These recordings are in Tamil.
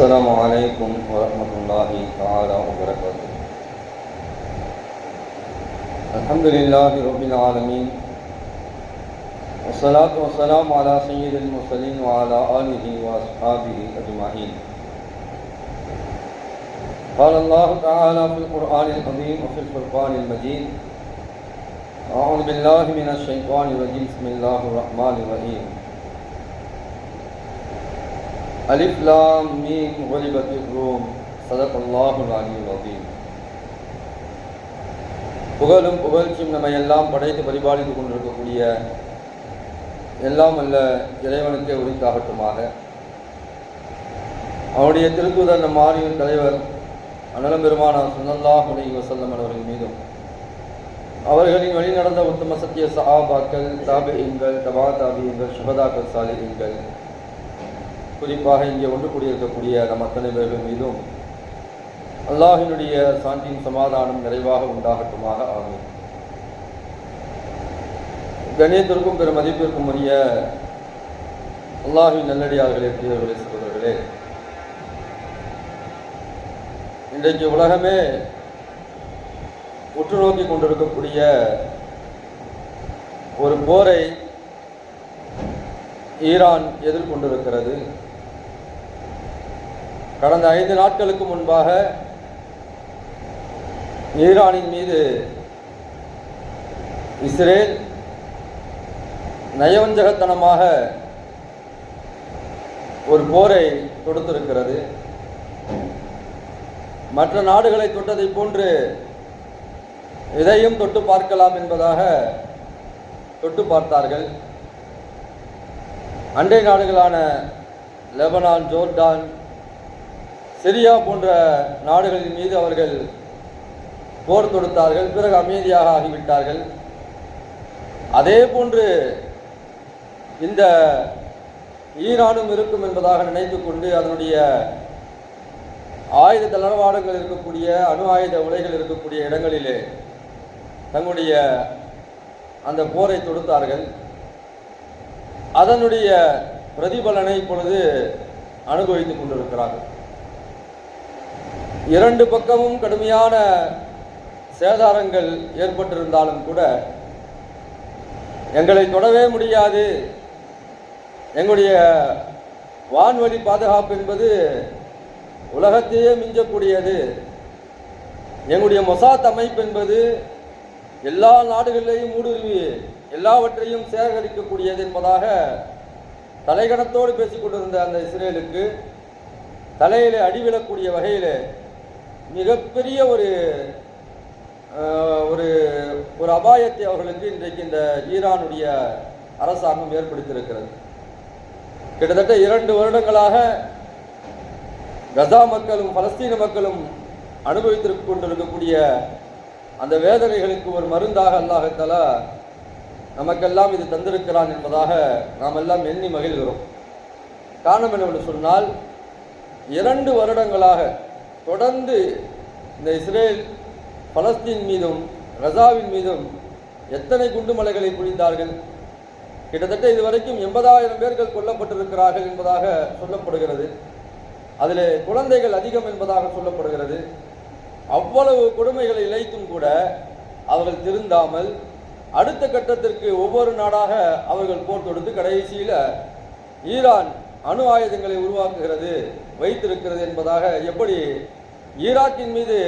السلام علیکم ورحمۃ اللہ تعالی وبرکاتہ الحمد للہ رب العالمین والصلاة والسلام على سید المسلین وعلى آلہ واصحابہ اجمعین قال اللہ تعالی فی القرآن القدیم وفی الفرقان المجید اعوذ باللہ من الشیطان الرجیم بسم اللہ الرحمن الرحیم அலிப் லாம் மீம் ஒலிபத் ரூம் சதத் அல்லாஹுல் அலியுல் அதீம் புகழும் புகழ்ச்சியும் நம்ம எல்லாம் படைத்து பரிபாலித்துக் கொண்டிருக்கக்கூடிய எல்லாம் அல்ல இறைவனுக்கே உரித்தாகட்டுமாக. அவனுடைய திருக்குதர் நம் மாறியின் தலைவர் அனலம் பெருமானார் சுனல்லாஹ் உலகி வசல்லம் அவர்கள் மீதும். அவர்களின் வழிநடந்த உத்தம சத்திய சஹாபாக்கள் தாபியங்கள் தபா தாபியங்கள் சுபதாக்கள் சாலிகள் குறிப்பாக இங்கே ஒன்று கூடியிருக்கக்கூடிய நம் அத்தனை பேர்கள் மீதும் அல்லாஹினுடைய சாந்தியின் சமாதானம் நிறைவாக உண்டாகட்டுமாக ஆகும் கணியத்திற்கும் பெரும் மதிப்பிற்கும் உரிய அல்லாஹின் நல்லடியார்களே பிரியர்களே சகோதரர்களே இன்றைக்கு உலகமே உற்று நோக்கி கொண்டிருக்கக்கூடிய ஒரு போரை ஈரான் எதிர்கொண்டிருக்கிறது. கடந்த ஐந்து நாட்களுக்கு முன்பாக ஈரானின் மீது இஸ்ரேல் நயவஞ்சகத்தனமாக ஒரு போரை தொடுத்திருக்கிறது. மற்ற நாடுகளை தொட்டதை போன்று இதையும் தொட்டு பார்க்கலாம் என்பதாக தொட்டு பார்த்தார்கள். அண்டை நாடுகளான லெபனான் ஜோர்டான் சிரியா போன்ற நாடுகளின் மீது அவர்கள் போர் தொடுத்தார்கள் பிறகு அமைதியாக ஆகிவிட்டார்கள். அதே போன்று இந்த ஈரானும் இருக்கும் என்பதாக நினைத்து கொண்டு அதனுடைய ஆயுத தளர்வாடங்கள் இருக்கக்கூடிய அணு ஆயுத உலைகள் இருக்கக்கூடிய இடங்களிலே தங்களுடைய அந்த போரை தொடுத்தார்கள். அதனுடைய பிரதிபலனை இப்பொழுது அனுபவித்துக் கொண்டிருக்கிறார்கள். இரண்டு பக்கமும் கடுமையான சேதாரங்கள் ஏற்பட்டிருந்தாலும் கூட எங்களை தொடவே முடியாது. எங்களுடைய வான்வழி பாதுகாப்பு என்பது உலகத்தையே மிஞ்சக்கூடியது. எங்களுடைய மொசாத் அமைப்பு என்பது எல்லா நாடுகளிலேயும் ஊடுருவி எல்லாவற்றையும் சேகரிக்கக்கூடியது என்பதாக தலைகணத்தோடு பேசிக்கொண்டிருந்த அந்த இஸ்ரேலுக்கு தலையிலே அடிவிழக்கூடிய வகையில் மிகப்பெரிய ஒரு ஒரு ஒரு அபாயத்தை அவர்களுக்கு இன்றைக்கு இந்த ஈரானுடைய அரசாங்கம் ஏற்படுத்தியிருக்கிறது. கிட்டத்தட்ட இரண்டு வருடங்களாக கசா மக்களும் பலஸ்தீன மக்களும் அனுபவித்திருக்க கொண்டிருக்கக்கூடிய அந்த வேதனைகளுக்கு ஒரு மருந்தாக அல்லாஹத்தால நமக்கெல்லாம் இது தந்திருக்கிறான் என்பதாக நாம் எல்லாம் எண்ணி மகிழ்கிறோம். காரணம் என்னவென்று சொன்னால் இரண்டு வருடங்களாக தொடர்ந்து இந்த இஸ்ரேல் பலஸ்தீன் மீதும் ரசாவின் மீதும் எத்தனை குண்டுமலைகளை புரிந்தார்கள் கிட்டத்தட்ட இதுவரைக்கும் எண்பதாயிரம் பேர்கள் கொல்லப்பட்டிருக்கிறார்கள் என்பதாக சொல்லப்படுகிறது. அதில் குழந்தைகள் அதிகம் என்பதாக சொல்லப்படுகிறது. அவ்வளவு கொடுமைகளை இழைத்தும் கூட அவர்கள் திருந்தாமல் அடுத்த கட்டத்திற்கு ஒவ்வொரு நாடாக அவர்கள் போர் தொடுத்து கடைசியில் ஈரான் அணு ஆயுதங்களை உருவாக்குகிறது வைத்திருக்கிறது என்பதாக எப்படி ஈராக்கின் மீது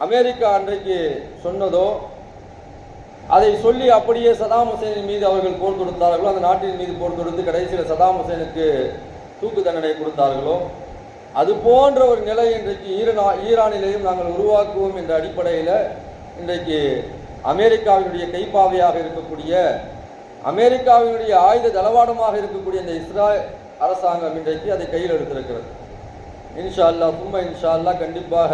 அமெரிக்கா அன்றைக்கு சொன்னதோ அதை சொல்லி அப்படியே சதாம் ஹுசேனின் மீது அவர்கள் போர் தொடுத்தார்களோ அந்த நாட்டின் மீது போர் தொடுத்து கடைசியில் சதாம் ஹுசேனுக்கு தூக்கு தண்டனை கொடுத்தார்களோ அது போன்ற ஒரு நிலை இன்றைக்கு ஈரனா ஈரானிலேயும் நாங்கள் உருவாக்குவோம் என்ற அடிப்படையில் இன்றைக்கு அமெரிக்காவினுடைய கைப்பாவையாக இருக்கக்கூடிய அமெரிக்காவினுடைய ஆயுத தளவாடமாக இருக்கக்கூடிய இந்த இஸ்ரா அரசாங்கம் இன்றைக்கு அதை கையில் எடுத்திருக்கிறது. இன்ஷா அல்லா சும்மா இன்ஷா அல்லா கண்டிப்பாக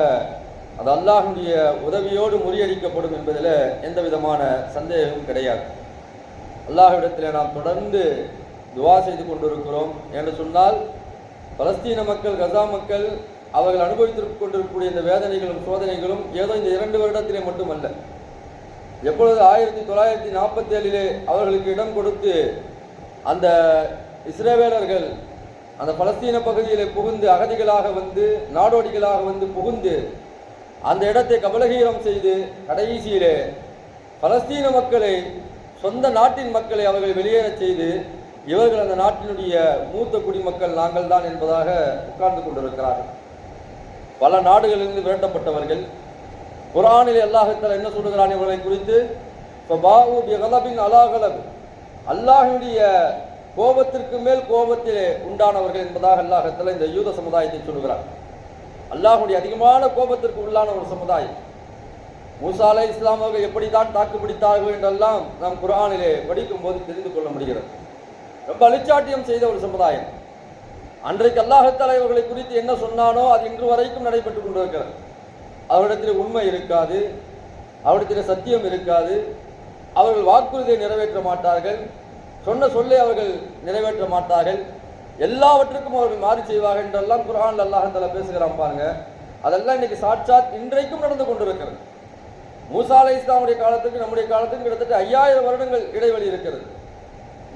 அது அல்லாஹுடைய உதவியோடு முறியடிக்கப்படும் என்பதில் எந்த விதமான சந்தேகமும் கிடையாது. அல்லாஹ்விடத்தில் நாம் தொடர்ந்து துவா செய்து கொண்டிருக்கிறோம் என்று சொன்னால் பலஸ்தீன மக்கள் கசா மக்கள் அவர்கள் அனுபவித்து கொண்டிருக்கக்கூடிய இந்த வேதனைகளும் சோதனைகளும் ஏதோ இந்த இரண்டு வருடத்திலே மட்டுமல்ல. எப்பொழுது ஆயிரத்தி தொள்ளாயிரத்தி நாற்பத்தி ஏழிலே அவர்களுக்கு இடம் கொடுத்து அந்த இஸ்ரேவேலர்கள் அந்த பலஸ்தீன பகுதியில் புகுந்து அகதிகளாக வந்து நாடோடிகளாக வந்து புகுந்து அந்த இடத்தை கபலகீனம் செய்து கடைசியிலே பலஸ்தீன மக்களை சொந்த நாட்டின் மக்களை அவர்கள் வெளியேறச் செய்து இவர்கள் அந்த நாட்டினுடைய மூத்த குடிமக்கள் நாங்கள் தான் என்பதாக உட்கார்ந்து கொண்டிருக்கிறார்கள். பல நாடுகளிலிருந்து விரட்டப்பட்டவர்கள். குரானில் அல்லாஹத்தில் என்ன சொல்லுகிறான் இவர்களை குறித்து இப்போ பாபு அலாகலப் அல்லாஹினுடைய கோபத்திற்கு மேல் கோபத்திலே உண்டானவர்கள் என்பதாக அல்லாஹத்தில் இந்த யூத சமுதாயத்தை சொல்லுகிறார் அல்லாஹுடைய அதிகமான கோபத்திற்கு உள்ளான ஒரு சமுதாயம். மூசா அலை இஸ்லாம் அவர்கள் தாக்கு பிடித்தார்கள் என்றெல்லாம் நாம் குரானிலே படிக்கும் போது தெரிந்து கொள்ள முடிகிறது. ரொம்ப அழிச்சாட்டியம் செய்த ஒரு சமுதாயம். அன்றைக்கு அல்லாஹத்தால் இவர்களை குறித்து என்ன சொன்னானோ அது இன்று வரைக்கும் நடைபெற்றுக் கொண்டிருக்கிறது. அவரிடத்தில் உண்மை இருக்காது. அவரிடத்தில் சத்தியம் இருக்காது. அவர்கள் வாக்குறுதியை நிறைவேற்ற மாட்டார்கள். சொன்ன சொல்லை அவர்கள் நிறைவேற்ற மாட்டார்கள். எல்லாவற்றுக்கும் அவர்கள் மாறி செய்வார்கள் என்றெல்லாம் குரான் அல்லாஹத்தாலா பேசுகிறான் பாருங்க. அதெல்லாம் இன்னைக்கு சாட்சாத் இன்றைக்கும் நடந்து கொண்டிருக்கிறது. மூசா அலை இஸ்லாமுடைய காலத்துக்கு நம்முடைய காலத்துக்கு கிட்டத்தட்ட ஐயாயிரம் வருடங்கள் இடைவெளி இருக்கிறது.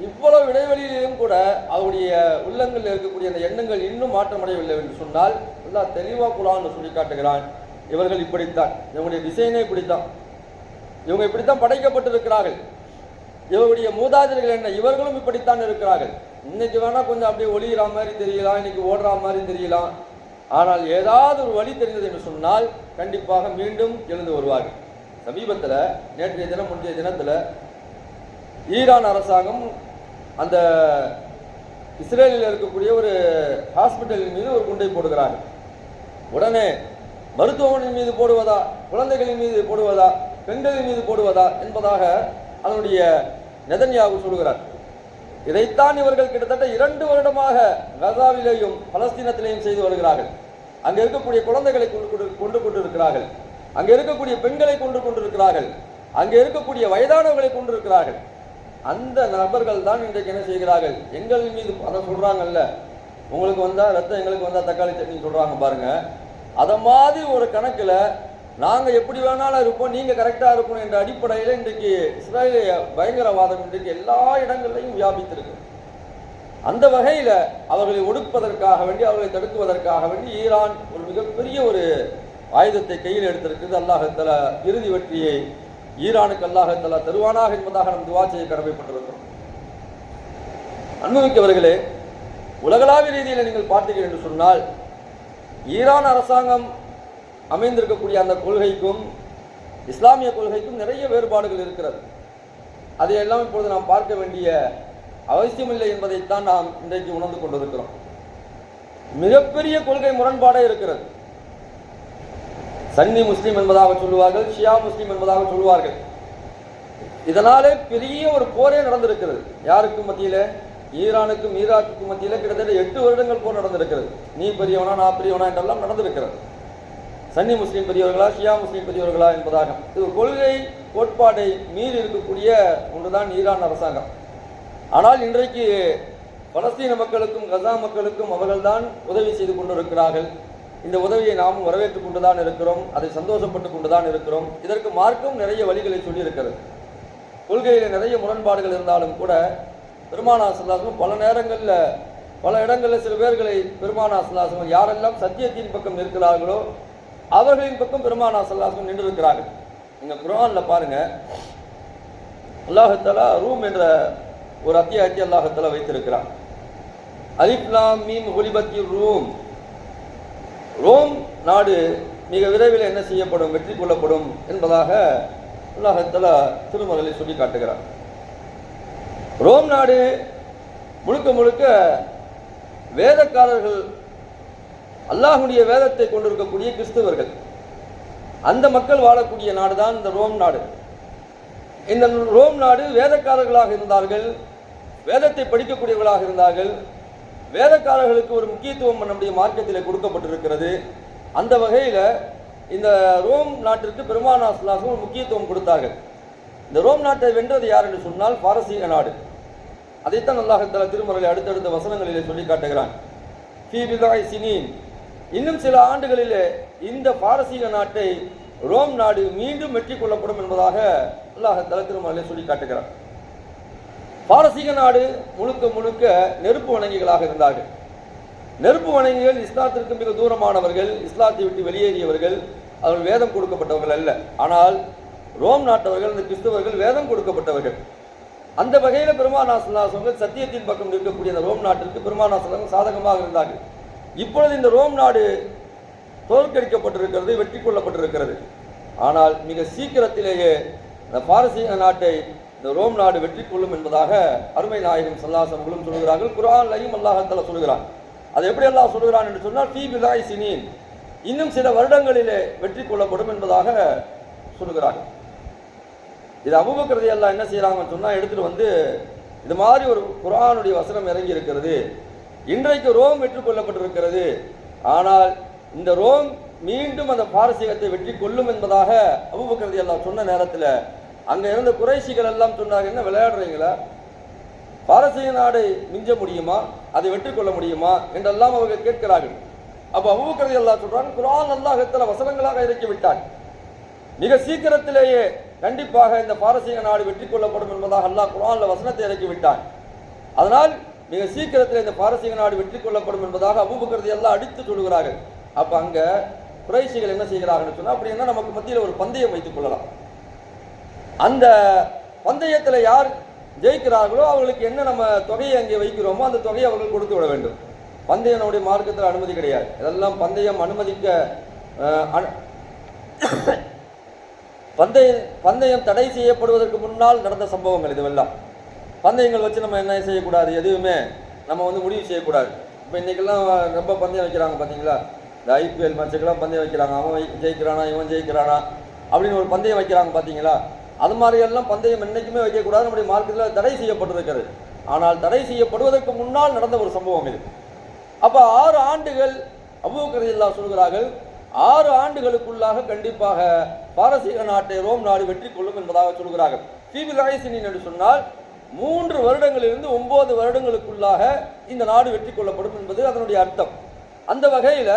இவ்வளவு இடைவெளியிலும் கூட அவருடைய உள்ளங்களில் இருக்கக்கூடிய அந்த எண்ணங்கள் இன்னும் மாற்றமடையவில்லை என்று சொன்னால் நல்லா தெளிவாக குரான் சொல்லி காட்டுகிறான் இவர்கள் இப்படித்தான். இவங்களுடைய டிசைனே இப்படித்தான். இவங்க இப்படித்தான் படைக்கப்பட்டிருக்கிறார்கள். இவருடைய மூதாதையர்கள் என்ன? இவர்களும் இப்படித்தான் இருக்கிறார்கள். இன்னைக்கு வேணா கொஞ்சம் அப்படியே ஒளிகிற மாதிரி தெரியலாம் இன்னைக்கு ஓடுற மாதிரி தெரியலாம். ஆனால் ஏதாவது ஒரு வழி தெரிந்தது என்று சொன்னால் கண்டிப்பாக மீண்டும் எழுந்து வருவார்கள். சமீபத்தில் நேற்றைய தினம் முந்தைய தினத்தில் ஈரான் அரசாங்கம் அந்த இஸ்ரேலில் இருக்கக்கூடிய ஒரு ஹாஸ்பிட்டலின் மீது ஒரு குண்டை போடுகிறார்கள். உடனே மருத்துவமனையின் மீது போடுவதா? குழந்தைகளின் மீது போடுவதா? பெண்களின் மீது போடுவதா? என்பதாக அதனுடைய நெதன்யாவு சொல்கிறார் இதைத்தான் இவர்கள் கிட்டத்தட்ட இரண்டு வருடமாக கசாவிலேயும் பலஸ்தீனத்திலேயும் செய்து வருகிறார்கள். அங்கே இருக்கக்கூடிய குழந்தைகளை கொண்டு கொண்டு கொண்டு கொண்டிருக்கிறார்கள். அங்கே இருக்கக்கூடிய பெண்களை கொண்டு கொண்டிருக்கிறார்கள். அங்கே இருக்கக்கூடிய வயதானவர்களை கொண்டிருக்கிறார்கள் அந்த நபர்கள் தான் இன்றைக்கு என்ன செய்கிறார்கள்? எங்கள் மீது அதை சொல்றாங்கல்ல. உங்களுக்கு வந்தா ரத்தம் எங்களுக்கு வந்தா தக்காளி சட்னி சொல்றாங்க பாருங்க. அத மாதிரி ஒரு கணக்குல நாங்கள் எப்படி வேணாலும் இருப்போம் நீங்கள் கரெக்டாக இருக்கணும் என்ற அடிப்படையில் இன்றைக்கு இஸ்ரேலிய பயங்கரவாதம் இன்றைக்கு எல்லா இடங்கள்லையும் வியாபித்திருக்கு. அந்த வகையில் அவர்களை ஒடுப்பதற்காக வேண்டி அவர்களை தடுக்குவதற்காக வேண்டி ஈரான் ஒரு மிகப்பெரிய ஒரு ஆயுதத்தை கையில் எடுத்திருக்கிறது. அல்லாஹத்தல இறுதி வெற்றியை ஈரானுக்கு அல்லாஹத்தலா தருவானாக என்பதாக நம் துவா செய்ய கடமைப்பட்டிருக்கிறோம். அன்புமிக்கவர்களே உலகளாவிய ரீதியில் நீங்கள் பார்த்தீர்கள் என்று சொன்னால் ஈரான் அரசாங்கம் அமைந்திருக்கக்கூடிய அந்த கொள்கைக்கும் இஸ்லாமிய கொள்கைக்கும் நிறைய வேறுபாடுகள் இருக்கிறது. அதையெல்லாம் இப்பொழுது நாம் பார்க்க வேண்டிய அவசியமில்லை என்பதைத்தான் நாம் இன்றைக்கு உணர்ந்து கொண்டிருக்கிறோம். மிகப்பெரிய கொள்கை முரண்பாடே இருக்கிறது. சன்னி முஸ்லீம் என்பதாக சொல்லுவார்கள் ஷியா முஸ்லீம் என்பதாக சொல்லுவார்கள். இதனாலே பெரிய ஒரு போரே நடந்திருக்கிறது. யாருக்கும் மத்தியில்? ஈரானுக்கும் ஈராக்குக்கும் மத்தியில் கிட்டத்தட்ட எட்டு வருடங்கள் போர் நடந்திருக்கிறது. நீ பெரியவனா நான் பெரியவனா என்றெல்லாம் நடந்திருக்கிறது. சன்னி முஸ்லீம் பெரியவர்களா ஷியா முஸ்லீம் பெரியவர்களா என்பதாக. இது கொள்கை கோட்பாட்டை மீறி இருக்கக்கூடிய ஒன்றுதான் ஈரான் அரசாங்கம். ஆனால் இன்றைக்கு பலஸ்தீன மக்களுக்கும் கசா மக்களுக்கும் அவர்கள்தான் உதவி செய்து கொண்டிருக்கிறார்கள். இந்த உதவியை நாம் வரவேற்றுக் கொண்டுதான் இருக்கிறோம். அதை சந்தோஷப்பட்டு கொண்டுதான் இருக்கிறோம். இதற்கு மார்க்கும் நிறைய வழிகளை சொல்லியிருக்கிறது. கொள்கையில் நிறைய முரண்பாடுகள் இருந்தாலும் கூட பெருமானா சல்லாசம் பல நேரங்களில் பல இடங்களில் சில பேர்களை பெருமானா சல்லாசம் யாரெல்லாம் சத்தியத்தின் பக்கம் இருக்கிறார்களோ அவர்களின் பக்கம் பெருமானா சல்லாசம் நின்றிருக்கிறார்கள். நீங்கள் குரான்ல பாருங்க. அல்லாஹத்தலா ரூம் என்ற ஒரு அத்தியாயத்தை அல்லாஹத்தலா வைத்திருக்கிறார் அலிப்லாம் மீம் ஒலிபத்தி ரூம். ரோம் நாடு மிக விரைவில் என்ன செய்யப்படும் வெற்றி கொள்ளப்படும் என்பதாக உலகத்தில் திருமறையில் சொல்லி காட்டுகிறார் ரோம் நாடு முழுக்க முழுக்க வேதக்காரர்கள் அல்லாஹுடைய வேதத்தை கொண்டிருக்கக்கூடிய கிறிஸ்தவர்கள். அந்த மக்கள் வாழக்கூடிய நாடு தான் இந்த ரோம் நாடு. இந்த ரோம் நாடு வேதக்காரர்களாக இருந்தார்கள் வேதத்தை படிக்கக்கூடியவர்களாக இருந்தார்கள் வேதக்காரர்களுக்கு ஒரு முக்கியத்துவம் நம்முடைய மார்க்கத்தில் கொடுக்கப்பட்டிருக்கிறது. அந்த வகையில் இந்த ரோம் நாட்டிற்கு பெருமானாஸ்லாசம் ஒரு முக்கியத்துவம் கொடுத்தார்கள். இந்த ரோம் நாட்டை வென்றது யார் என்று சொன்னால் பாரசீக நாடு. அதைத்தான் அல்லாஹத்தால திருமறையில் அடுத்தடுத்த வசனங்களிலே சொல்லி காட்டுகிறான். ஃபீ பிதாய் சினீன் இன்னும் சில ஆண்டுகளிலே இந்த பாரசீக நாட்டை ரோம் நாடு மீண்டும் வெற்றி கொள்ளப்படும் என்பதாக அல்லாஹத்தால திருமலை சொல்லி காட்டுகிறார் பாரசீக நாடு முழுக்க முழுக்க நெருப்பு வணங்கிகளாக இருந்தார்கள். நெருப்பு வணங்கிகள் இஸ்லாத்திற்கு மிக தூரமானவர்கள் இஸ்லாத்தை விட்டு வெளியேறியவர்கள் அவர்கள் வேதம் கொடுக்கப்பட்டவர்கள் அல்ல. ஆனால் ரோம் நாட்டவர்கள் இந்த கிறிஸ்தவர்கள் வேதம் கொடுக்கப்பட்டவர்கள். அந்த வகையில் பெருமானாசல்லாசவர்கள் சத்தியத்தின் பக்கம் இருக்கக்கூடிய அந்த ரோம் நாட்டிற்கு பெருமானாசலம் சாதகமாக இருந்தார்கள். இப்பொழுது இந்த ரோம் நாடு தோற்கடிக்கப்பட்டிருக்கிறது வெற்றி கொள்ளப்பட்டிருக்கிறது. ஆனால் மிக சீக்கிரத்திலேயே இந்த பாரசீக நாட்டை இந்த ரோம் நாடு வெற்றி கொள்ளும் என்பதாக அருமை நாயகம் சல்லாசவர்களும் சொல்கிறார்கள். குரான்லையும் அல்லாஹால சொல்கிறான். அது எப்படி எல்லாம் சொல்கிறான் என்று சொன்னால் டி பிலாய் சினின். இன்னும் சில வருடங்களிலே வெற்றி கொள்ளப்படும் என்பதாக சொல்கிறார்கள். இது அபுபக்கரதி எல்லாம் என்ன செய்கிறாங்கன்னு சொன்னால் எடுத்துகிட்டு வந்து இது மாதிரி ஒரு குரானுடைய வசனம் இறங்கி இருக்கிறது இன்றைக்கு ரோம் வெற்றி கொள்ளப்பட்டிருக்கிறது. ஆனால் இந்த ரோம் மீண்டும் அந்த பாரசீகத்தை வெற்றி கொள்ளும் என்பதாக அபுபக்கரதி எல்லாம் சொன்ன நேரத்தில் அங்கே இருந்த குறைசிகள் எல்லாம் சொன்னாங்க என்ன விளையாடுறீங்களா? பாரசீக நாடை மிஞ்ச முடியுமா? அதை வெற்றி கொள்ள முடியுமா? என்றெல்லாம் அவர்கள் கேட்கிறார்கள். அப்போ அபுபக்கரதி எல்லாம் சொல்றாங்க குரான் அல்லாஹ் வசனங்களாக இறக்கி விட்டான்? மிக சீக்கிரத்திலேயே கண்டிப்பாக இந்த பாரசீக நாடு வெற்றி கொள்ளப்படும் என்பதாக அல்லாஹ் குரான்ல வசனத்தை இறக்கி விட்டான். அதனால் மிக சீக்கிரத்தில் இந்த பாரசீக நாடு வெற்றி கொள்ளப்படும் என்பதாக அபூபக்கரதி எல்லாம் அடித்து சொல்கிறார்கள் அப்ப அங்க குறைசிகள் என்ன செய்கிறார்கள் அப்படி அப்படின்னா நமக்கு மத்தியில் ஒரு பந்தயம் வைத்துக் கொள்ளலாம். அந்த பந்தயத்தில் யார் ஜெயிக்கிறார்களோ அவர்களுக்கு என்ன நம்ம தொகையை அங்கே வைக்கிறோமோ அந்த தொகையை அவர்கள் கொடுத்து விட வேண்டும். பந்தயம் நம்முடைய மார்க்கத்தில் அனுமதி கிடையாது. இதெல்லாம் பந்தயம் அனுமதிக்க அனு- பந்தய பந்தயம் தடை செய்யப்படுவதற்கு முன்னால் நடந்த சம்பவங்கள் இதுவெல்லாம் பந்தயங்கள் வச்சு நம்ம என்ன செய்யக்கூடாது? எதுவுமே நம்ம வந்து முடிவு செய்யக்கூடாது. இப்போ இன்னைக்கெல்லாம் ரொம்ப பந்தயம் வைக்கிறாங்க பார்த்தீங்களா இந்த ஐபிஎல் மேட்சுக்கெல்லாம் பந்தயம் வைக்கிறாங்க. அவன் ஜெயிக்கிறானா இவன் ஜெயிக்கிறானா? அப்படின்னு ஒரு பந்தயம் வைக்கிறாங்க பார்த்தீங்களா அது மாதிரியெல்லாம் பந்தயம் என்றைக்குமே வைக்கக்கூடாது. நம்முடைய மார்க்கத்தில் தடை செய்யப்பட்டிருக்கிறது. ஆனால் தடை செய்யப்படுவதற்கு முன்னால் நடந்த ஒரு சம்பவம் இது. அப்போ ஆறு ஆண்டுகள் அபூக்கரதில்லா சொல்கிறார்கள் ஆறு ஆண்டுகளுக்குள்ளாக கண்டிப்பாக பாரசீக நாட்டை ரோம் நாடு வெற்றி கொள்ளும் என்பதாக சொல்கிறார்கள். ஃபீபில் ஆயிசினின் என்று சொன்னால் மூன்று வருடங்களிலிருந்து ஒன்பது வருடங்களுக்குள்ளாக இந்த நாடு வெற்றி கொள்ளப்படும் என்பது அதனுடைய அர்த்தம். அந்த வகையில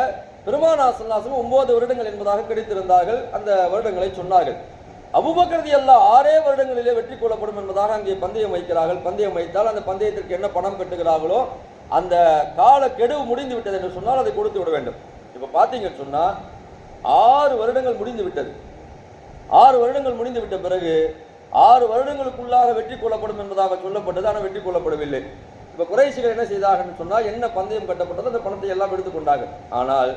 பெருமானாசல்லாசம் ஒன்பது வருடங்கள் என்பதாக கிடைத்திருந்தார்கள் அந்த வருடங்களை சொன்னார்கள். அபுபக்கரதி எல்லாம் ஆறே வருடங்களிலே வெற்றி கொள்ளப்படும் என்பதாக அங்கே பந்தயம் வைக்கிறார்கள். பந்தயம் வைத்தால் அந்த பந்தயத்திற்கு என்ன பணம் கட்டுகிறார்களோ அந்த கால கெடுவு முடிந்து விட்டது என்று சொன்னால் அதை கொடுத்து விட வேண்டும். இப்போ பார்த்தீங்கன்னு சொன்னால் ஆறு வருடங்கள் முடிந்து விட்டது. ஆறு வருடங்கள் முடிந்து விட்ட பிறகு ஆறு வருடங்களுக்குள்ளாக வெற்றி கொள்ளப்படும் என்பதாக சொல்லப்பட்டது ஆனால் வெற்றி கொள்ளப்படவில்லை. இப்போ குறைசிகள் என்ன செய்தார்கள் சொன்னால் என்ன பந்தயம் கட்டப்பட்டதோ அந்த பணத்தை எல்லாம் எடுத்துக்கொண்டாங்க ஆனால்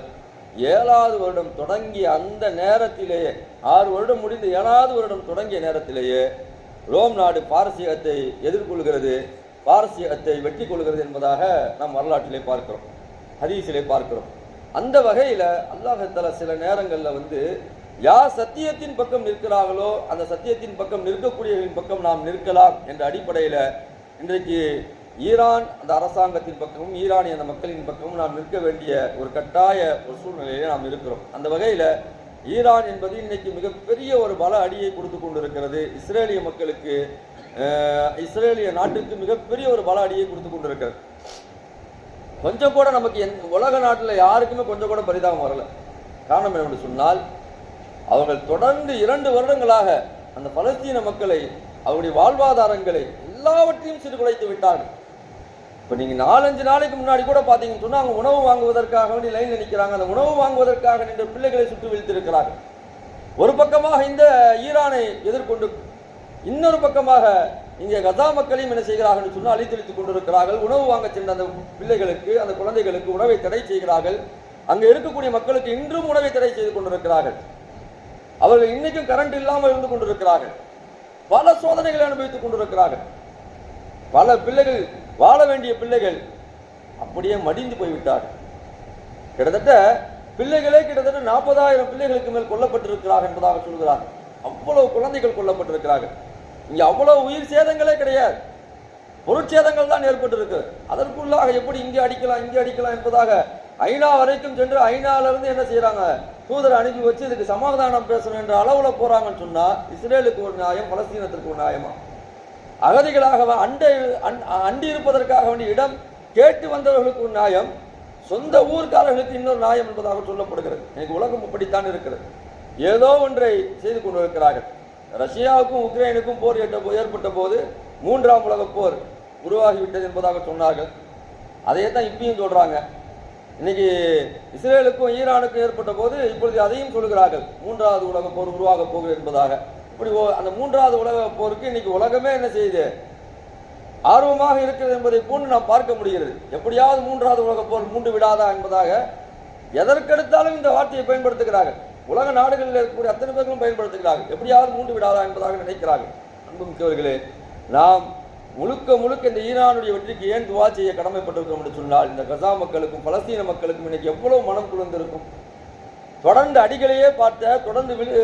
ஏழாவது வருடம் தொடங்கிய அந்த நேரத்திலேயே ஆறு வருடம் முடிந்து ஏழாவது வருடம் தொடங்கிய நேரத்திலேயே ரோம் நாடு பாரசீகத்தை எதிர்கொள்கிறது பாரசீகத்தை வெற்றி கொள்கிறது என்பதாக நாம் வரலாற்றிலே பார்க்கிறோம் ஹதீஸிலே பார்க்கிறோம். அந்த வகையில் அல்லாஹத்தால சில நேரங்களில் வந்து யார் சத்தியத்தின் பக்கம் நிற்கிறார்களோ அந்த சத்தியத்தின் பக்கம் நிற்கக்கூடியவர்களின் பக்கம் நாம் நிற்கலாம் என்ற அடிப்படையில் இன்றைக்கு ஈரான் அந்த அரசாங்கத்தின் பக்கமும் ஈரானிய அந்த மக்களின் பக்கமும் நாம் நிற்க வேண்டிய ஒரு கட்டாய ஒரு சூழ்நிலையிலே நாம் இருக்கிறோம். அந்த வகையில் ஈரான் என்பது இன்னைக்கு மிகப்பெரிய ஒரு பல அடியை கொடுத்து கொண்டிருக்கிறது. இஸ்ரேலிய மக்களுக்கு இஸ்ரேலிய நாட்டுக்கு மிகப்பெரிய ஒரு பல அடியை கொடுத்து கொண்டிருக்கிறது. கொஞ்சம் கூட நமக்கு என் உலக நாட்டில் யாருக்குமே கொஞ்சம் கூட பரிதாபம் வரலை. காரணம் என்னவென்று சொன்னால் அவர்கள் தொடர்ந்து இரண்டு வருடங்களாக அந்த பலஸ்தீன மக்களை அவருடைய வாழ்வாதாரங்களை எல்லாவற்றையும் சீர்குலைத்து விட்டார்கள். இப்போ நீங்கள் நாலஞ்சு நாளைக்கு முன்னாடி கூட பார்த்தீங்கன்னு சொன்னால் அவங்க உணவு வாங்குவதற்காக வேண்டி லைன் நிற்கிறாங்க அந்த உணவு வாங்குவதற்காக நின்ற பிள்ளைகளை சுட்டு வீழ்த்திருக்கிறார்கள் ஒரு பக்கமாக இந்த ஈரானை எதிர்கொண்டு இன்னொரு பக்கமாக இங்கே கதா மக்களையும் என்ன செய்கிறார்கள் சொன்னால் அழித்தொழித்துக் கொண்டிருக்கிறார்கள். உணவு வாங்க சென்ற அந்த பிள்ளைகளுக்கு அந்த குழந்தைகளுக்கு உணவை தடை செய்கிறார்கள். அங்கே இருக்கக்கூடிய மக்களுக்கு இன்றும் உணவை தடை செய்து கொண்டிருக்கிறார்கள். அவர்கள் இன்னைக்கும் கரண்ட் இல்லாமல் இருந்து கொண்டிருக்கிறார்கள். பல சோதனைகளை அனுபவித்துக் கொண்டிருக்கிறார்கள். பல பிள்ளைகள் வாழ வேண்டிய பிள்ளைகள் அப்படியே மடிந்து போய்விட்டார்கள். கிட்டத்தட்ட பிள்ளைகளே கிட்டத்தட்ட நாற்பதாயிரம் பிள்ளைகளுக்கு மேல் கொல்லப்பட்டிருக்கிறார்கள் என்பதாக சொல்கிறார்கள். அவ்வளவு குழந்தைகள் கொல்லப்பட்டிருக்கிறார்கள். இங்கே அவ்வளவு உயிர் சேதங்களே கிடையாது. பொருட்சேதங்கள் தான் ஏற்பட்டிருக்கு. அதற்குள்ளாக எப்படி இங்கே அடிக்கலாம் இங்கே அடிக்கலாம் என்பதாக ஐநா வரைக்கும் சென்று ஐநால என்ன செய்கிறாங்க தூதரை அனுப்பி வச்சு இதுக்கு சமாதானம் பேசணும் என்ற அளவில் போகிறாங்கன்னு சொன்னால் இஸ்ரேலுக்கு ஒரு நியாயம் பலஸ்தீனத்திற்கு ஒரு நியாயமா? அகதிகளாக அண்டை அன் அண்டி இருப்பதற்காக வேண்டிய இடம் கேட்டு வந்தவர்களுக்கு ஒரு நியாயம் சொந்த ஊர்க்காரர்களுக்கு இன்னொரு நியாயம் என்பதாக சொல்லப்படுகிறது. எனக்கு உலகம் இப்படித்தான் இருக்கிறது ஏதோ ஒன்றை செய்து கொண்டிருக்கிறார்கள். ரஷ்யாவுக்கும் உக்ரைனுக்கும் போர் ஏற்ற- ஏற்பட்ட போது மூன்றாம் உலக போர் உருவாகிவிட்டது என்பதாக சொன்னார்கள். அதையே தான் இப்பயும் சொல்றாங்க. இன்னைக்கு இஸ்ரேலுக்கும் ஈரானுக்கும் ஏற்பட்ட போது இப்பொழுது அதையும் சொல்கிறார்கள். மூன்றாவது உலக போர் உருவாக போகுது என்பதாக. இப்படி ஓ- அந்த மூன்றாவது உலக போருக்கு இன்னைக்கு உலகமே என்ன செய்யுது? ஆர்வமாக இருக்கிறது என்பதை போன்று நாம் பார்க்க முடிகிறது. எப்படியாவது மூன்றாவது உலக போர் மூண்டு விடாதா என்பதாக எதற்கெடுத்தாலும் இந்த வார்த்தையை பயன்படுத்துகிறார்கள். உலக நாடுகளில் இருக்கக்கூடிய அத்தனை பேர்களும் பயன்படுத்துகிறார்கள். எப்படியாவது மூண்டு விடாதா என்பதாக நினைக்கிறார்கள். அன்புமிக்கவர்களே நாம் முழுக்க முழுக்க இந்த ஈரானுடைய வெற்றிக்கு ஏன் துவா செய்ய கடமைப்பட்டிருக்கிறோம் என்று சொன்னால் இந்த கசா மக்களுக்கும் பலஸ்தீன மக்களுக்கும் இன்னைக்கு எவ்வளவு மனம் குளிர்ந்திருக்கும். தொடர்ந்து அடிகளையே பார்த்த தொடர்ந்து விழு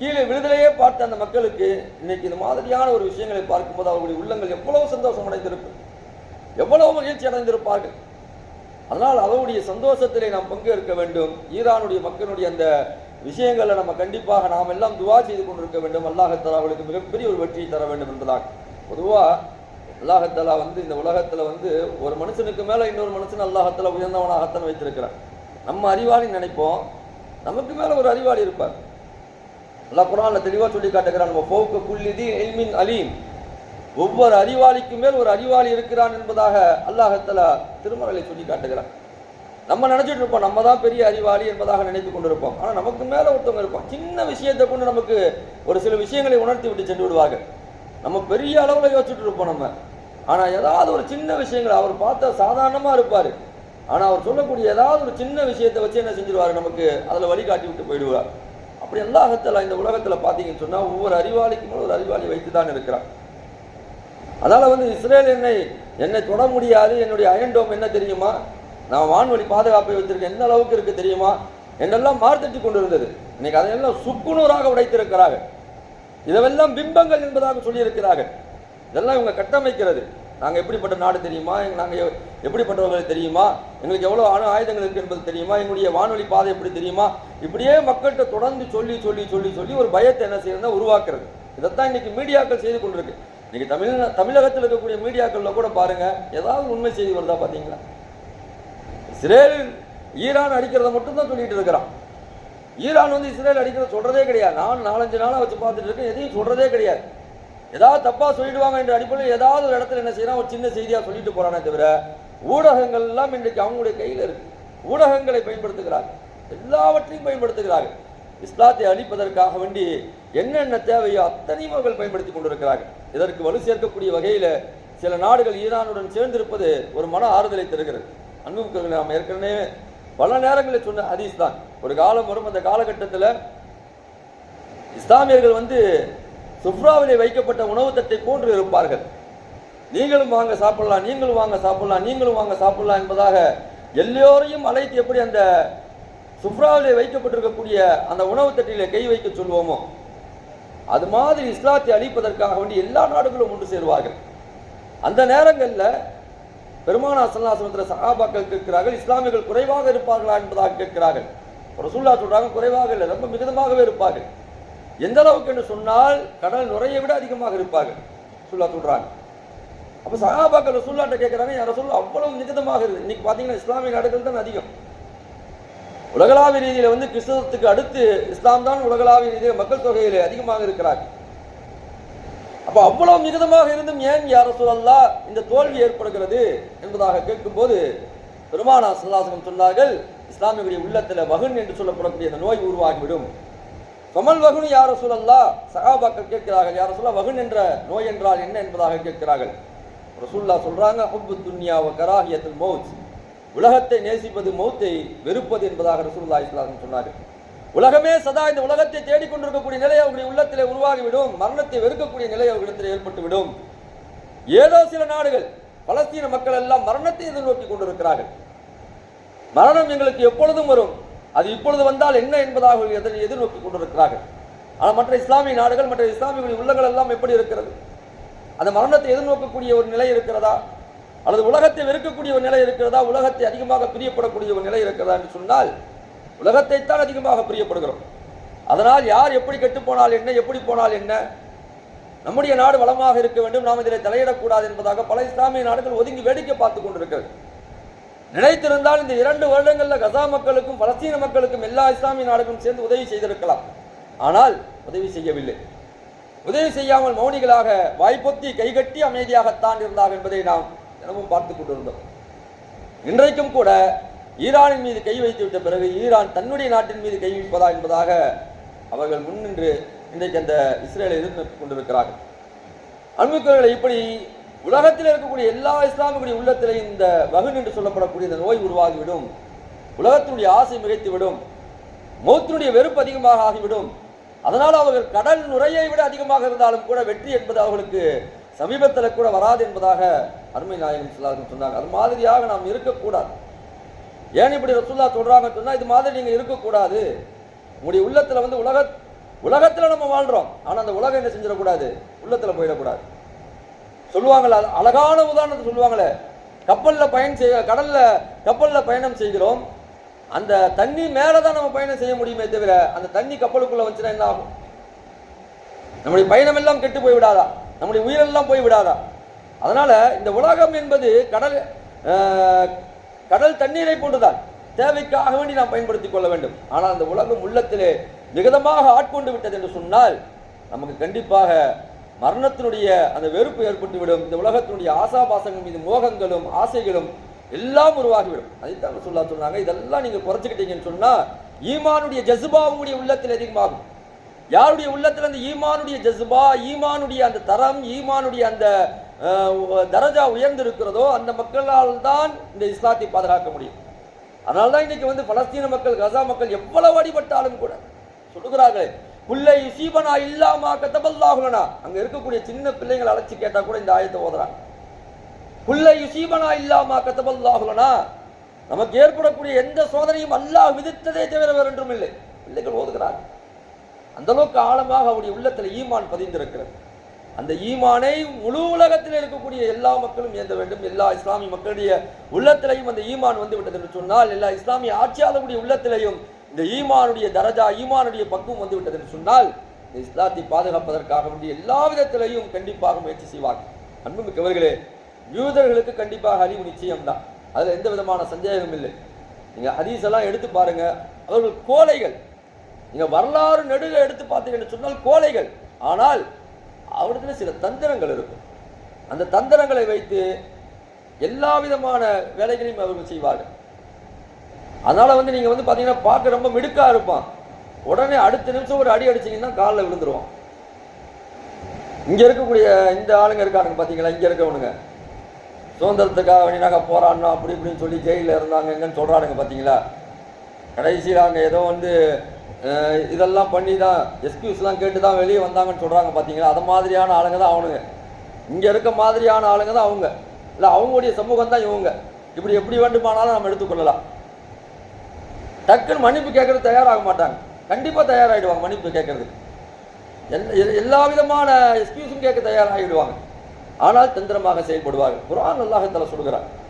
கீழே விழுதலையே பார்த்த அந்த மக்களுக்கு இன்னைக்கு இந்த மாதிரியான ஒரு விஷயங்களை பார்க்கும்போது அவர்களுடைய உள்ளங்கள் எவ்வளவு சந்தோஷம் அடைந்திருக்கும். எவ்வளவு மகிழ்ச்சி அடைந்திருப்பார்கள். அதனால் அவருடைய சந்தோஷத்திலே நாம் பங்கேற்க வேண்டும். ஈரானுடைய மக்களுடைய அந்த விஷயங்களை நம்ம கண்டிப்பாக நாம் எல்லாம் துவா செய்து கொண்டிருக்க வேண்டும். அல்லாஹத்தாலா அவர்களுக்கு மிகப்பெரிய ஒரு வெற்றியை தர வேண்டும் என்பதாக. பொதுவாக அல்லாஹத்தலா வந்து இந்த உலகத்தில் வந்து ஒரு மனுஷனுக்கு மேலே இன்னொரு மனுஷன் அல்லாஹத்தில் உயர்ந்தவனாகத்தான் வைத்திருக்கிறான் நம்ம அறிவாளி நினைப்போம். நமக்கு மேலே ஒரு அறிவாளி இருப்பார். அல்லாஹ் குரான்ல தெளிவாக சொல்லி காட்டுகிறான் நம்ம போக்கு குல்லிதி எல்மின் அலீம். ஒவ்வொரு அறிவாளிக்கு மேல் ஒரு அறிவாளி இருக்கிறான் என்பதாக அல்லாஹத்தில் திருமறலை சொல்லி காட்டுகிறான். நம்ம நினச்சிட்டு இருப்போம் நம்ம தான் பெரிய அறிவாளி என்பதாக நினைத்து கொண்டிருப்போம். ஆனால் நமக்கு மேலே ஒருத்தவங்க இருப்போம் சின்ன விஷயத்தை கொண்டு நமக்கு ஒரு சில விஷயங்களை உணர்த்தி விட்டு சென்று விடுவார்கள். நம்ம பெரிய அளவில் யோசிச்சுட்டு இருப்போம் நம்ம. ஆனால் ஏதாவது ஒரு சின்ன விஷயங்கள் அவர் பார்த்தா சாதாரணமாக இருப்பார். ஆனால் அவர் சொல்லக்கூடிய ஏதாவது ஒரு சின்ன விஷயத்தை வச்சு என்ன செஞ்சிருவார் நமக்கு? அதில் வழிகாட்டி விட்டு போயிடுவார். அப்படி அல்லாஹத்தாலா இந்த உலகத்தில் பார்த்தீங்கன்னு சொன்னால் ஒவ்வொரு அறிவாளிக்கும் ஒரு அறிவாளி வைத்து தான் இருக்கிறான். அதனால் வந்து இஸ்ரேல் என்னை என்னை தொட முடியாது என்னுடைய அயன்டோம் என்ன தெரியுமா? நான் வான்வழி பாதுகாப்பை வைத்திருக்கேன் எந்த அளவுக்கு இருக்குது தெரியுமா? என்னெல்லாம் மார்த்தட்டி கொண்டிருந்தது இன்னைக்கு அதையெல்லாம் சுக்குநூறாக உடைத்திருக்கிறார்கள். இதெல்லாம் பிம்பங்கள் என்பதாக சொல்லியிருக்கிறார்கள். இதெல்லாம் இவங்க கட்டமைக்கிறது. நாங்கள் எப்படிப்பட்ட நாடு தெரியுமா? நாங்கள் எப்படிப்பட்டவர்கள் தெரியுமா? எங்களுக்கு எவ்வளோ அணு ஆயுதங்கள் இருக்குது என்பது தெரியுமா? எங்களுடைய வானொலி பாதை எப்படி தெரியுமா? இப்படியே மக்கள்கிட்ட தொடர்ந்து சொல்லி சொல்லி சொல்லி சொல்லி ஒரு பயத்தை என்ன செய்யணும்னா உருவாக்குறது. இதைத்தான் இன்னைக்கு மீடியாக்கள் செய்து கொண்டிருக்கு. இன்னைக்கு தமிழ் தமிழகத்தில் இருக்கக்கூடிய மீடியாக்கள்ல கூட பாருங்க ஏதாவது உண்மை செய்தி வருதா பார்த்தீங்களா இஸ்ரேல் ஈரான் அடிக்கிறத மட்டும்தான் சொல்லிகிட்டு சொல்லிட்டு இருக்கிறான். ஈரான் வந்து இஸ்ரேல் அடிக்கிறத சொல்றதே கிடையாது. நான் நாலஞ்சு நாளாக வச்சு பார்த்துட்டு இருக்கேன் எதையும் சொல்றதே கிடையாது. ஏதாவது தப்பாக சொல்லிடுவாங்க என்ற அடிப்படையில் ஏதாவது ஒரு இடத்துல என்ன செய்யறான்? ஒரு சின்ன செய்தியாக சொல்லிட்டு போறானே தவிர ஊடகங்கள் எல்லாம் இன்றைக்கு அவங்களுடைய கையில் இருக்கு. ஊடகங்களை பயன்படுத்துகிறார்கள் எல்லாவற்றையும் பயன்படுத்துகிறார்கள். இஸ்லாத்தை அழிப்பதற்காக வேண்டி என்னென்ன தேவையோ அத்தனையும் அவர்கள் பயன்படுத்தி கொண்டிருக்கிறார்கள். இதற்கு வலு சேர்க்கக்கூடிய வகையில் சில நாடுகள் ஈரானுடன் சேர்ந்திருப்பது ஒரு மன ஆறுதலை தருகிறது. அன்புக்கங்கள் நாம் ஏற்கனவே பல நேரங்களில் சொன்ன ஹதீஸ் தான். ஒரு காலம் வரும் அந்த காலகட்டத்தில் இஸ்லாமியர்கள் வந்து சுப்ராவிலே வைக்கப்பட்ட உணவு தட்டை போன்று இருப்பார்கள். நீங்களும் வாங்க சாப்பிடலாம் நீங்களும் வாங்க சாப்பிடலாம் நீங்களும் வாங்க சாப்பிடலாம் என்பதாக எல்லோரையும் அழைத்து எப்படி அந்த சுப்ராவிலே வைக்கப்பட்டிருக்கக்கூடிய அந்த உணவு தட்டிலே கை வைக்க சொல்லுவோமோ அது மாதிரி இஸ்லாத்தை அழிப்பதற்காக வேண்டி எல்லா நாடுகளும் ஒன்று சேருவார்கள். அந்த நேரங்களில் பெருமானா சல்லாசனத்தில் சகாபாக்கள் கேட்கிறார்கள் இஸ்லாமியர்கள் குறைவாக இருப்பார்களா என்பதாக கேட்கிறார்கள். ரசூல்லா சொல்றாங்க குறைவாக இல்லை ரொம்ப மிகுதமாகவே இருப்பார்கள். எந்த அளவுக்கு என்று சொன்னால் கடல் நுரையை விட அதிகமாக இருப்பார்கள் சுல்லா சொல்கிறாங்க அப்போ சகாபாக்கள் ரசூல்லாட்ட கேட்குறாங்க யார் சொல்ல அவ்வளவு மிகுதமாக இருக்குது இன்னைக்கு பார்த்தீங்கன்னா இஸ்லாமிய நாடுகள் தான் அதிகம். உலகளாவிய ரீதியில வந்து கிறிஸ்தவத்துக்கு அடுத்து இஸ்லாம் தான் உலகளாவிய ரீதியில் மக்கள் தொகையிலே அதிகமாக இருக்கிறார்கள் அப்போ அவ்வளவு மிகுதமாக இருந்தும் ஏன் யார சொல்லல்லா இந்த தோல்வி ஏற்படுகிறது என்பதாக கேட்கும்போது பெருமானா சல்லாசகம் சொன்னார்கள் இஸ்லாமியர்களுடைய உள்ளத்துல மகன் என்று சொல்லப்படக்கூடிய அந்த நோய் உருவாகிவிடும். கமல் வகுன் யார சொல்லல்லா சகாபாக்கள் கேட்கிறார்கள் யார சொல்ல வகுன் என்ற நோய் என்றால் என்ன என்பதாக கேட்கிறார்கள். ரசூல்லா சொல்றாங்க ஹுப்பு துன்யா வ மௌத். உலகத்தை நேசிப்பது மௌத்தை வெறுப்பது என்பதாக ரசூல்லா இஸ்லாம் சொன்னார் உலகமே சதா இந்த உலகத்தை தேடிக்கொண்டிருக்கக்கூடிய நிலை அவருடைய உள்ளத்திலே உருவாகிவிடும். மரணத்தை வெறுக்கக்கூடிய நிலை அவர்களிடத்தில் ஏற்பட்டுவிடும். ஏதோ சில நாடுகள் பலஸ்தீன மக்கள் எல்லாம் மரணத்தை எதிர்நோக்கி கொண்டிருக்கிறார்கள். மரணம் எங்களுக்கு எப்பொழுதும் வரும். அது இப்பொழுது வந்தால் என்ன என்பதாக எதிர்நோக்கி கொண்டிருக்கிறார்கள். ஆனால் மற்ற இஸ்லாமிய நாடுகள் மற்ற இஸ்லாமியர்களுடைய உள்ளங்கள் எல்லாம் எப்படி இருக்கிறது? அந்த மரணத்தை எதிர்நோக்கக்கூடிய ஒரு நிலை இருக்கிறதா? அல்லது உலகத்தை வெறுக்கக்கூடிய ஒரு நிலை இருக்கிறதா? உலகத்தை அதிகமாக பிரியப்படக்கூடிய ஒரு நிலை இருக்கிறதா என்று சொன்னால் உலகத்தைத்தான் அதிகமாக பிரியப்படுகிறோம். அதனால் யார் எப்படி கெட்டு போனால் என்ன எப்படி போனால் என்ன? நம்முடைய நாடு வளமாக இருக்க வேண்டும். நாம் இதில் தலையிடக்கூடாது என்பதாக பல இஸ்லாமிய நாடுகள் ஒதுங்கி வேடிக்கை பார்த்து கொண்டிருக்கிறது. நினைத்திருந்தால் இந்த இரண்டு வருடங்களில் கசா மக்களுக்கும் பலஸ்தீன மக்களுக்கும் எல்லா இஸ்லாமிய நாடுகளும் சேர்ந்து உதவி செய்திருக்கலாம். ஆனால் உதவி செய்யவில்லை. உதவி செய்யாமல் மௌனிகளாக வாய்ப்பொத்தி கைகட்டி அமைதியாகத்தான் இருந்தார் என்பதை நாம் தினமும் பார்த்து கொண்டிருந்தோம். இன்றைக்கும் கூட ஈரானின் மீது கை வைத்துவிட்ட பிறகு ஈரான் தன்னுடைய நாட்டின் மீது கை வைப்பதா என்பதாக அவர்கள் முன்னின்று இன்றைக்கு அந்த இஸ்ரேலை எதிர்த்து கொண்டிருக்கிறார்கள். அன்புக்குரியவர்களே இப்படி உலகத்தில் இருக்கக்கூடிய எல்லா இஸ்லாமியுடைய உள்ளத்திலே இந்த வகுன் என்று சொல்லப்படக்கூடிய இந்த நோய் உருவாகிவிடும். உலகத்தினுடைய ஆசை மிகைத்துவிடும். மௌத்தினுடைய வெறுப்பு அதிகமாக ஆகிவிடும். அதனால் அவர்கள் கடல் நுரையை விட அதிகமாக இருந்தாலும் கூட வெற்றி என்பது அவர்களுக்கு சமீபத்தில் கூட வராது என்பதாக அருமை நாயகம் சொல்லார்கள் சொன்னாங்க. அது மாதிரியாக நாம் இருக்கக்கூடாது. ஏன் இப்படி ரசுல்லா சொல்றாங்கன்னு சொன்னால் இது மாதிரி நீங்கள் இருக்கக்கூடாது. உங்களுடைய உள்ளத்தில் வந்து உலக உலகத்தில் நம்ம வாழ்றோம். ஆனால் அந்த உலகம் என்ன செஞ்சிடக்கூடாது? உள்ளத்தில் போயிடக்கூடாது. சொல்லுவாங்கல்ல அழகான உதாரணத்தை சொல்லுவாங்களே. கப்பலில் பயணம் செய்ய கடலில் கப்பலில் பயணம் செய்கிறோம். அந்த தண்ணி மேலே தான் நம்ம பயணம் செய்ய முடியுமே தவிர அந்த தண்ணி கப்பலுக்குள்ளே வந்துச்சுன்னா என்ன ஆகும்? நம்முடைய பயணம் எல்லாம் கெட்டு போய் விடாதா? நம்முடைய உயிரெல்லாம் போய் விடாதா? அதனால் இந்த உலகம் என்பது கடல் கடல் தண்ணீரை போன்றுதான். தேவைக்காக வேண்டி நாம் பயன்படுத்திக் கொள்ள வேண்டும். ஆனால் அந்த உலகம் உள்ளத்திலே மிகுதமாக ஆட்கொண்டு விட்டது என்று சொன்னால் நமக்கு கண்டிப்பாக மரணத்தினுடைய அந்த வெறுப்பு ஏற்பட்டுவிடும் இந்த உலகத்தினுடைய ஆசாபாசங்கள் மீது மோகங்களும் ஆசைகளும் எல்லாம் உருவாகிவிடும். அதைத்தான் சொல்லா சொன்னாங்க இதெல்லாம் நீங்க குறைச்சிக்கிட்டீங்கன்னு சொன்னா ஈமானுடைய ஜசுபா உங்களுடைய உள்ளத்தில் அதிகமாகும். யாருடைய உள்ளத்தில் அந்த ஈமானுடைய ஜஸ்பா ஈமானுடைய அந்த தரம் ஈமானுடைய அந்த தரஜா உயர்ந்திருக்கிறதோ அந்த மக்களால் தான் இந்த இஸ்லாத்தை பாதுகாக்க முடியும். அதனால தான் இன்னைக்கு வந்து பலஸ்தீன மக்கள் கசா மக்கள் எவ்வளவு அடிபட்டாலும் கூட சொல்லுகிறார்கள் புல்லை யுசீபனா இல்லாமா கத்தபல்லாகுலனா அங்க இருக்கக்கூடிய சின்ன பிள்ளைங்களை அழைச்சி கேட்டா கூட இந்த ஆயத்தை ஓதுறாங்க புல்லை யுசீபனா இல்லாமா கத்தபல்லாகுலனா நமக்கு ஏற்படக்கூடிய எந்த சோதனையும் அல்லாஹ் விதித்ததே தவிர வேறு ஒன்றும் இல்லை. பிள்ளைகள் ஓதுகிறார் அந்த அளவுக்கு ஆழமாக அவருடைய உள்ளத்தில் ஈமான் பதிந்திருக்கிறது. அந்த ஈமானை முழு உலகத்தில் இருக்கக்கூடிய எல்லா மக்களும் ஏந்த வேண்டும். எல்லா இஸ்லாமிய மக்களுடைய உள்ளத்திலையும் அந்த ஈமான் வந்து விட்டது என்று சொன்னால் எல்லா இஸ்லாமிய ஆட்சியாளர்களுடைய உள்ளத்திலையும் இந்த ஈமானுடைய தரஜா ஈமானுடைய பக்குவம் வந்துவிட்டது என்று சொன்னால் இந்த இஸ்லாத்தை பாதுகாப்பதற்காக வேண்டிய எல்லா விதத்திலையும் கண்டிப்பாக முயற்சி செய்வார்கள். அன்புமிக்கவர்களே யூதர்களுக்கு கண்டிப்பாக அறிவு நிச்சயம்தான். அதில் எந்த விதமான சந்தேகமும் இல்லை. நீங்கள் ஹதீஸ் எல்லாம் எடுத்து பாருங்கள் அவர்கள் கோலைகள். நீங்கள் வரலாறு நெடுக எடுத்து பார்த்தீங்கன்னு சொன்னால் கோலைகள். ஆனால் அவரிடத்துல சில தந்திரங்கள் இருக்கும். அந்த தந்திரங்களை வைத்து எல்லா விதமான வேலைகளையும் அவர்கள் செய்வார்கள். அதனால் வந்து நீங்கள் வந்து பார்த்தீங்கன்னா பார்க்க ரொம்ப மிடுக்கா இருப்பான். உடனே அடுத்த நிமிஷம் ஒரு அடி அடிச்சீங்கன்னா காலில் விழுந்துருவான். இங்கே இருக்கக்கூடிய இந்த ஆளுங்க இருக்கானுங்க பார்த்தீங்களா இங்கே இருக்கவனுங்க. சுதந்திரத்துக்காக வேண்டி நாங்கள் அப்படி இப்படின்னு சொல்லி ஜெயிலில் இருந்தாங்க எங்கன்னு சொல்கிறானுங்க பார்த்தீங்களா கடைசியில் அவங்க ஏதோ வந்து இதெல்லாம் பண்ணி தான் எக்ஸ்கியூஸ்லாம் கேட்டு தான் வெளியே வந்தாங்கன்னு சொல்கிறாங்க பார்த்தீங்களா அது மாதிரியான ஆளுங்க தான் அவனுங்க. இங்கே இருக்க மாதிரியான ஆளுங்க தான் அவங்க. இல்லை அவங்களுடைய சமூகம் தான் இவங்க. இப்படி எப்படி வேண்டுமானாலும் நம்ம எடுத்துக்கொள்ளலாம். டக்குன்னு மன்னிப்பு கேட்கறது தயாராக மாட்டாங்க. கண்டிப்பாக தயாராகிடுவாங்க மன்னிப்பு கேட்கறதுக்கு. எல்லா- எல்லா- எல்லா விதமான எக்ஸ்கியூஸும் கேட்க தயாராகிடுவாங்க. ஆனால் தந்திரமாக செயல்படுவார்கள். குரான் அல்லாஹத்தில் சொல்கிறார்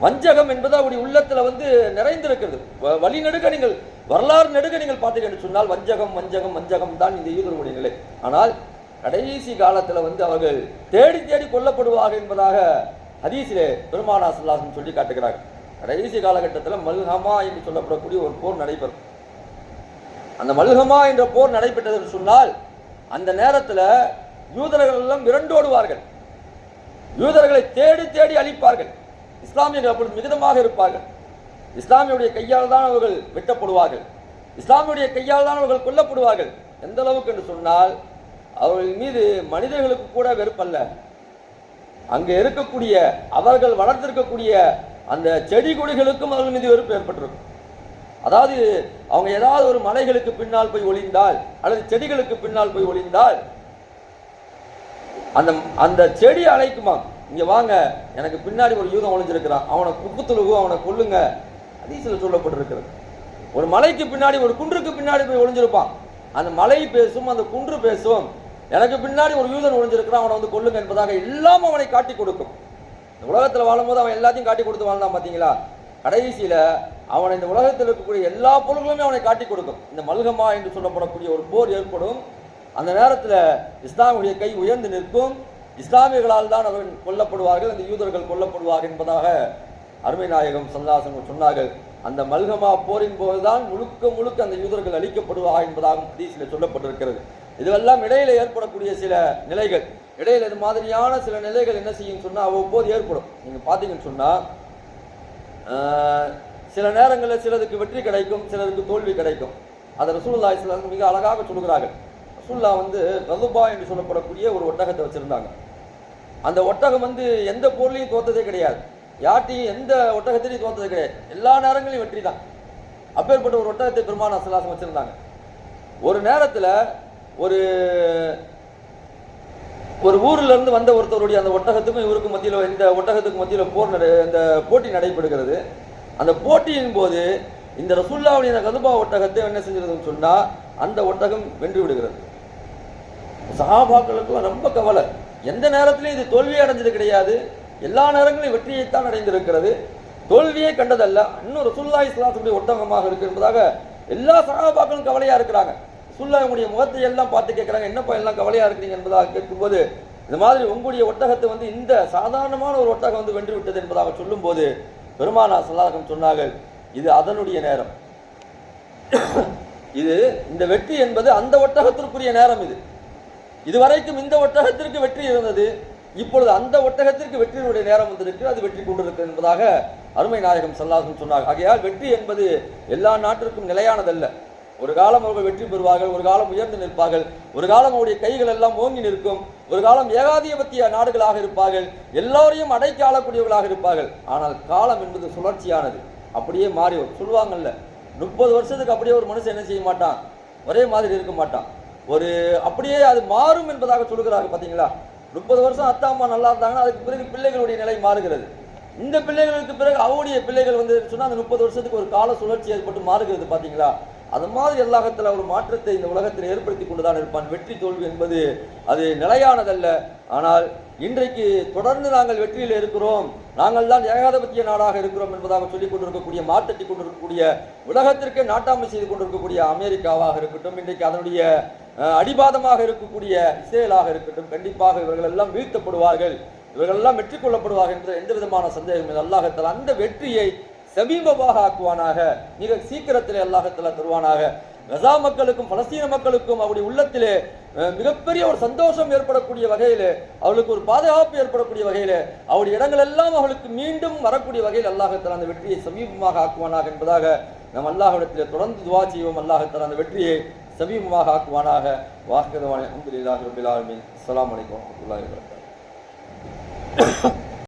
வஞ்சகம் என்பது அவருடைய உள்ளத்தில் வந்து நிறைந்திருக்கிறது. வ- வழி நெடுக்க நீங்கள் வரலாறு நெடுக்க நீங்கள் பார்த்தீங்கன்னு சொன்னால் வஞ்சகம் வஞ்சகம் வஞ்சகம் தான் இந்த யூதர்களுடைய நிலை. ஆனால் கடைசி காலத்தில் வந்து அவர்கள் தேடி தேடி கொல்லப்படுவார்கள் என்பதாக ஹதீஸிலே பெருமானா சல்லாசன் சொல்லி காட்டுகிறார்கள். கடைசி காலகட்டத்தில் மல்ஹமா என்று சொல்லப்படக்கூடிய ஒரு போர் நடைபெறும். அந்த மல்ஹமா என்ற போர் நடைபெற்றது என்று சொன்னால் அந்த நேரத்தில் யூதர்கள் எல்லாம் விரண்டோடுவார்கள் யூதர்களை தேடி தேடி அழிப்பார்கள். இஸ்லாமியர்கள் அப்பொழுது மிகுதமாக இருப்பார்கள். இஸ்லாமியுடைய கையால் தான் அவர்கள் வெட்டப்படுவார்கள். இஸ்லாமியுடைய கையால் தான் அவர்கள் கொல்லப்படுவார்கள். எந்த அளவுக்கு என்று சொன்னால் அவர்கள் மீது மனிதர்களுக்கு கூட வெறுப்பல்ல. அங்கே இருக்கக்கூடிய அவர்கள் வளர்த்திருக்கக்கூடிய அந்த செடி கொடிகளுக்கும் அவர்கள் மீது வெறுப்பு ஏற்பட்டிருக்கும். அதாவது அவங்க ஏதாவது ஒரு மலைகளுக்கு பின்னால் போய் ஒளிந்தால் அல்லது செடிகளுக்கு பின்னால் போய் ஒளிந்தால் அந்த அந்த செடி அழைக்குமா இங்க வாங்க எனக்கு பின்னாடி ஒரு யூதம் ஒளிஞ்சிருக்கிறான் அவனை குப்புத்துலுகு அவனை கொல்லுங்க ஹதீஸ்ல சொல்லப்பட்டிருக்கிறது. ஒரு மலைக்கு பின்னாடி ஒரு குன்றுக்கு பின்னாடி போய் ஒளிஞ்சிருப்பான். அந்த மலை பேசும் அந்த குன்று பேசும் எனக்கு பின்னாடி ஒரு யூதன் ஒளிஞ்சிருக்கிறான் அவனை வந்து கொல்லுங்க என்பதாக எல்லாம் அவனை காட்டி கொடுக்கும். இந்த உலகத்தில் வாழும்போது அவன் எல்லாத்தையும் காட்டி கொடுத்து வாழ்ந்தான் பார்த்தீங்களா கடைசியில் அவனை இந்த உலகத்தில் இருக்கக்கூடிய எல்லா பொருள்களுமே அவனை காட்டி கொடுக்கும். இந்த மல்கமா என்று சொல்லப்படக்கூடிய ஒரு போர் ஏற்படும். அந்த நேரத்தில் இஸ்லாமுடைய கை உயர்ந்து நிற்கும். இஸ்லாமியர்களால் தான் அவர்கள் கொல்லப்படுவார்கள் அந்த யூதர்கள் கொல்லப்படுவார்கள் என்பதாக அருமை நாயகம் சந்தாசன் சொன்னார்கள். அந்த மல்கமா போரின் போதுதான் முழுக்க முழுக்க அந்த யூதர்கள் அழிக்கப்படுவார்கள் என்பதாகவும் ஹதீஸில் சொல்லப்பட்டிருக்கிறது. இதுவெல்லாம் இடையில ஏற்படக்கூடிய சில நிலைகள். இடையில இது மாதிரியான சில நிலைகள் என்ன செய்யும் சொன்னா அவ்வப்போது ஏற்படும். நீங்க பார்த்தீங்கன்னு சொன்னா சில நேரங்களில் சிலருக்கு வெற்றி கிடைக்கும் சிலருக்கு தோல்வி கிடைக்கும். அதை ரசூல்லா இஸ்லாம் மிக அழகாக சொல்கிறார்கள் ரசூல்லா வந்து ரதுபா என்று சொல்லப்படக்கூடிய ஒரு ஒட்டகத்தை வச்சிருந்தாங்க. அந்த ஒட்டகம் வந்து எந்த பொருளையும் தோத்ததே கிடையாது. யார்ட்டையும் எந்த ஒட்டகத்திலையும் தோத்தது கிடையாது. எல்லா நேரங்களையும் வெற்றி தான். அப்பேற்பட்ட ஒரு ஒட்டகத்தை பெருமான அசலாசம் வச்சிருந்தாங்க. ஒரு நேரத்தில் ஒரு ஒரு ஊர்ல இருந்து வந்த ஒருத்தருடைய அந்த ஒட்டகத்துக்கும் இவருக்கும் மத்தியில் இந்த ஒட்டகத்துக்கு மத்தியில் போர் நடை இந்த போட்டி நடைபெறுகிறது. அந்த போட்டியின் போது இந்த ரசுல்லாவுடைய இந்த கதுபா ஒட்டகத்தை என்ன செஞ்சிருதுன்னு சொன்னா அந்த ஒட்டகம் வென்று விடுகிறது. சஹாபாக்களுக்கெல்லாம் ரொம்ப கவலை. எந்த நேரத்திலையும் இது தோல்வி அடைஞ்சது கிடையாது. எல்லா நேரங்களிலும் வெற்றியைத்தான் அடைந்திருக்கிறது. தோல்வியே கண்டதல்ல. இன்னும் ரசுல்லா இஸ்லாத்துடைய ஒட்டகமாக இருக்கு என்பதாக எல்லா சகாபாக்களும் கவலையா இருக்கிறாங்க. ரசூல்லாவுடைய முகத்தை எல்லாம் பார்த்து கேட்குறாங்க. என்னப்பா எல்லாம் கவலையாக இருக்கிறீங்க என்பதாக கேட்கும்போது இந்த மாதிரி உங்களுடைய ஒட்டகத்தை வந்து இந்த சாதாரணமான ஒரு ஒட்டகம் வந்து வென்று விட்டது என்பதாக சொல்லும்போது பெருமானா சல்லாகம் சொன்னார்கள் இது அதனுடைய நேரம். இது இந்த வெற்றி என்பது அந்த ஒட்டகத்திற்குரிய நேரம் இது. இதுவரைக்கும் இந்த ஒட்டகத்திற்கு வெற்றி இருந்தது. இப்பொழுது அந்த ஒட்டகத்திற்கு வெற்றியினுடைய நேரம் வந்திருக்கு. அது வெற்றி கொண்டிருக்கு என்பதாக அருமை நாயகம் சல்லாசன் சொன்னார் ஆகையால் வெற்றி என்பது எல்லா நாட்டிற்கும் நிலையானதல்ல. ஒரு காலம் அவர்கள் வெற்றி பெறுவார்கள் ஒரு காலம் உயர்ந்து நிற்பார்கள். ஒரு காலம் அவருடைய கைகள் எல்லாம் ஓங்கி நிற்கும். ஒரு காலம் ஏகாதிபத்திய நாடுகளாக இருப்பார்கள். எல்லோரையும் அடைக்க ஆளக்கூடியவர்களாக இருப்பார்கள். ஆனால் காலம் என்பது சுழற்சியானது. அப்படியே மாறி வரும். சொல்லுவாங்கல்ல முப்பது வருஷத்துக்கு அப்படியே ஒரு மனுஷன் என்ன செய்ய மாட்டான்? ஒரே மாதிரி இருக்க மாட்டான். ஒரு அப்படியே அது மாறும் என்பதாக சொல்லுகிறார்கள் பார்த்தீங்களா? முப்பது வருஷம் அத்தா அம்மா நல்லா இருந்தாங்கன்னா அதுக்கு பிறகு பிள்ளைகளுடைய நிலை மாறுகிறது. இந்த பிள்ளைகளுக்கு பிறகு அவருடைய பிள்ளைகள் வந்து சொன்னால் அந்த முப்பது வருஷத்துக்கு ஒரு கால சுழற்சி ஏற்பட்டு மாறுகிறது பார்த்தீங்களா அது மாதிரி எல்லாகத்தில் ஒரு மாற்றத்தை இந்த உலகத்தில் ஏற்படுத்தி கொண்டுதான் இருப்பான். வெற்றி தோல்வி என்பது அது நிலையானதல்ல. ஆனால் இன்றைக்கு தொடர்ந்து நாங்கள் வெற்றியில் இருக்கிறோம். நாங்கள் தான் ஏகாதிபத்திய நாடாக இருக்கிறோம் என்பதாக சொல்லிக் கொண்டிருக்கக்கூடிய மாற்றத்தை கொண்டிருக்கக்கூடிய உலகத்திற்கே நாட்டாமை செய்து கொண்டிருக்கக்கூடிய அமெரிக்காவாக இருக்கட்டும் இன்றைக்கு அதனுடைய அடிபாதமாக இருக்கக்கூடிய இஸ்ரேலாக இருக்கட்டும் கண்டிப்பாக இவர்கள் எல்லாம் வீழ்த்தப்படுவார்கள். இவர்கள் வெற்றி கொள்ளப்படுவார்கள் என்ற எந்த விதமான சந்தேகம் இல்லை. அல்லாஹத்தால் அந்த வெற்றியை சமீபமாக ஆக்குவானாக. மிக சீக்கிரத்திலே அல்லாஹத்தில் தருவானாக. கசா மக்களுக்கும் பலஸ்தீன மக்களுக்கும் அவருடைய உள்ளத்திலே மிகப்பெரிய ஒரு சந்தோஷம் ஏற்படக்கூடிய வகையிலே அவளுக்கு ஒரு பாதுகாப்பு ஏற்படக்கூடிய வகையிலே அவருடைய இடங்கள் எல்லாம் அவளுக்கு மீண்டும் வரக்கூடிய வகையில் அல்லாஹத்தில் அந்த வெற்றியை சமீபமாக ஆக்குவானாக என்பதாக நாம் அல்லாஹ்விடத்திலே தொடர்ந்து துவா செய்வோம். அல்லாஹத்தில் அந்த வெற்றியை சமீபமாக ஆக்குவானாக. வாக்குதவான அஹமதுல்லாஹி ரபில் ஆலமீன். அஸ்ஸலாமு Uh.